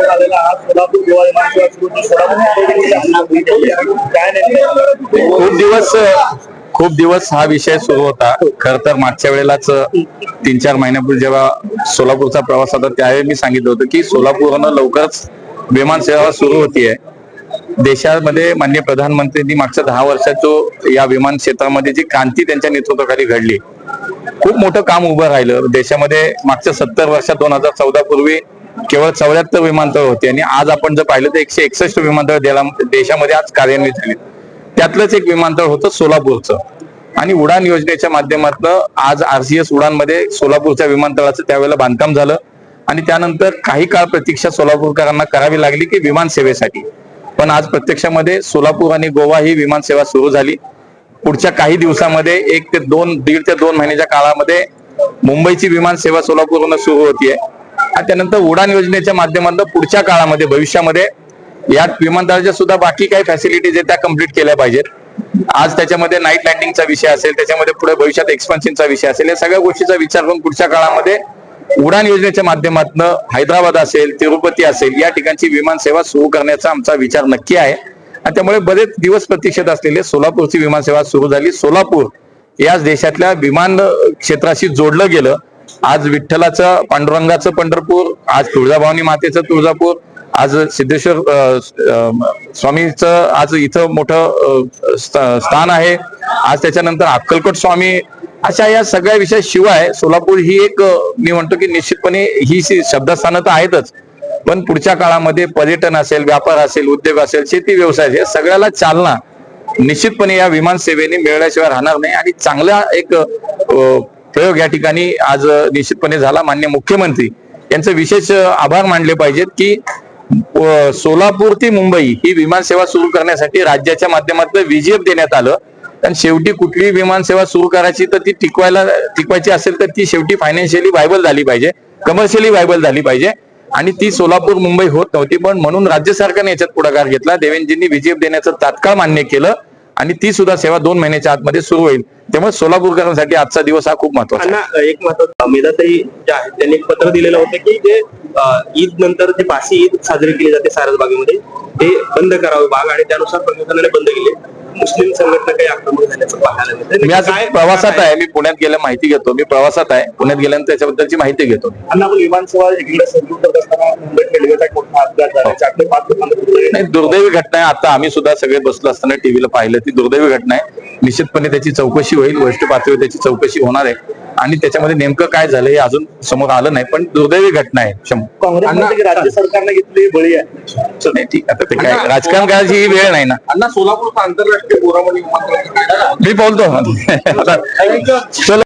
सोलापूर काय नाही. खूप दिवस खूप दिवस हा विषय सुरू होता. खर तर मागच्या वेळेलाच तीन चार महिन्यापूर्वी जेव्हा सोलापूरचा प्रवास होता त्यावेळी मी सांगितलं होतं की सोलापूरनं लवकरच विमान सेवा सुरू होतीये. देशामध्ये माननीय प्रधानमंत्र्यांनी मागच्या दहा वर्षात जो या विमान क्षेत्रामध्ये जी क्रांती त्यांच्या नेतृत्वाखाली घडली खूप मोठं काम उभं राहिलं. देशामध्ये मागच्या सत्तर वर्षात दोन हजार चौदा पूर्वी केवळ चौऱ्याहत्तर विमानतळ होते आणि आज आपण जर पाहिलं तर एकशे एकसष्ट विमानतळ देला- देशामध्ये आज कार्यान्वित झाले. त्यातलंच एक विमानतळ होतं सोलापूरचं. आणि उडान योजनेच्या माध्यमातून आज आरसीएस उडानमध्ये सोलापूरच्या विमानतळाचं त्यावेळेला बांधकाम झालं. आणि त्यानंतर काही काळ प्रतीक्षा सोलापूरकरांना करावी लागली की विमान सेवेसाठी. पण आज प्रत्यक्षामध्ये सोलापूर आणि गोवा ही विमान सेवा सुरू झाली. पुढच्या काही दिवसामध्ये एक ते दोन दीड ते दोन महिन्याच्या काळामध्ये मुंबईची विमान सेवा सोलापूरनं सुरू होतीये. त्यानंतर उडान योजनेच्या माध्यमातून पुढच्या काळामध्ये भविष्यामध्ये या विमानतळाच्या सुद्धा बाकी काही फॅसिलिटीज आहेत त्या कंप्लीट केल्या पाहिजेत. आज त्याच्यामध्ये नाईट लँडिंगचा विषय असेल त्याच्यामध्ये पुढे भविष्यात एक्सपान्शनचा विषय असेल या सगळ्या गोष्टीचा विचार करून पुढच्या काळामध्ये उडान योजनेच्या माध्यमातून हैदराबाद असेल तिरुपती असेल या ठिकाणची विमान सेवा सुरू करण्याचा आमचा विचार नक्की आहे. आणि त्यामुळे बरेच दिवस प्रतीक्षेत असलेले सोलापूरची विमानसेवा सुरू झाली. सोलापूर याच देशातल्या विमान क्षेत्राशी जोडलं गेलं. आज विठ्ठलाचं पांडुरंगाचं पंढरपूर आज तुळजाभवानी मातेचं तुळजापूर आज सिद्धेश्वर स्वामीचं आज इथं मोठं स्थान आहे. आज त्याच्यानंतर अक्कलकोट स्वामी अशा या सगळ्या विषया शिवाय सोलापूर ही एक मी म्हणतो की निश्चितपणे ही शब्दस्थानं तर आहेतच. पण पुढच्या काळामध्ये पर्यटन असेल व्यापार असेल उद्योग असेल शेती व्यवसाय असेल, सगळ्याला चालना निश्चितपणे या विमान सेवेने राहणार नाही. आणि चांगला एक प्रयोग या ठिकाणी आज निश्चितपणे झाला. मान्य मुख्यमंत्री यांचं विशेष आभार मानले पाहिजेत की सोलापूर ते मुंबई ही विमानसेवा सुरू करण्यासाठी राज्याच्या माध्यमातून विजेप देण्यात आलं. पण शेवटी कुठलीही विमानसेवा सुरू करायची तर ती टिकवायला टिकवायची असेल तर ती शेवटी फायनान्शियली व्हायबल झाली पाहिजे. कमर्शियली व्हायबल झाली पाहिजे. आणि ती सोलापूर मुंबई होत नव्हती. पण म्हणून राज्य सरकारने याच्यात पुढाकार घेतला. देवेंजींनी विजेप देण्याचं तात्काळ मान्य केलं. आणि ती सुद्धा सेवा दोन महिन्याच्या आतमध्ये सुरू होईल. त्यामुळे सोलापूरकरांसाठी आजचा दिवस हा खूप महत्त्वाचा एक महत्वाचं मेधाताई जे आहेत त्यांनी एक पत्र दिलेलं होतं की जे ईद नंतर जे बासी ईद साजरी केली जाते सारसबागेमध्ये ते बंद करावे बाग आणि त्यानुसार प्रशासनाने बंद केले. मुस्लिम संघटना काही आक्रमक झाल्याचं पाहायला मिळतं मी आज प्रवासात आहे. मी पुण्यात गेल्या माहिती घेतो. मी प्रवासात आहे. पुण्यात गेल्यानंतर त्याच्याबद्दलची माहिती घेतो. अण्णा आपण विमानसेवा इकडे सुरू करत असताना मुंबईत रेल्वेचा एक मोठा अपघात झाला. चारशे पाच लोकांना नाही दुर्दैवी घटना आहे. आता आम्ही सुद्धा सगळे बसलो असताना टीव्हीला पाहिलं. ती दुर्दैवी घटना आहे. निश्चितपणे त्याची चौकशी होईल. वरिष्ठ पातळीवर त्याची चौकशी होणार आहे. आणि त्याच्यामध्ये नेमकं काय झालं हे अजून समोर आलं नाही पण दुर्दैवी घटना आहे. काँग्रेस राज्य सरकारने घेतली बळी आहे. नाही ठीक आता ते काय राजकारण करायची ही वेळ नाही ना. अण्णा सोलापूर आंतरराष्ट्रीय मी बोलतो. चलो.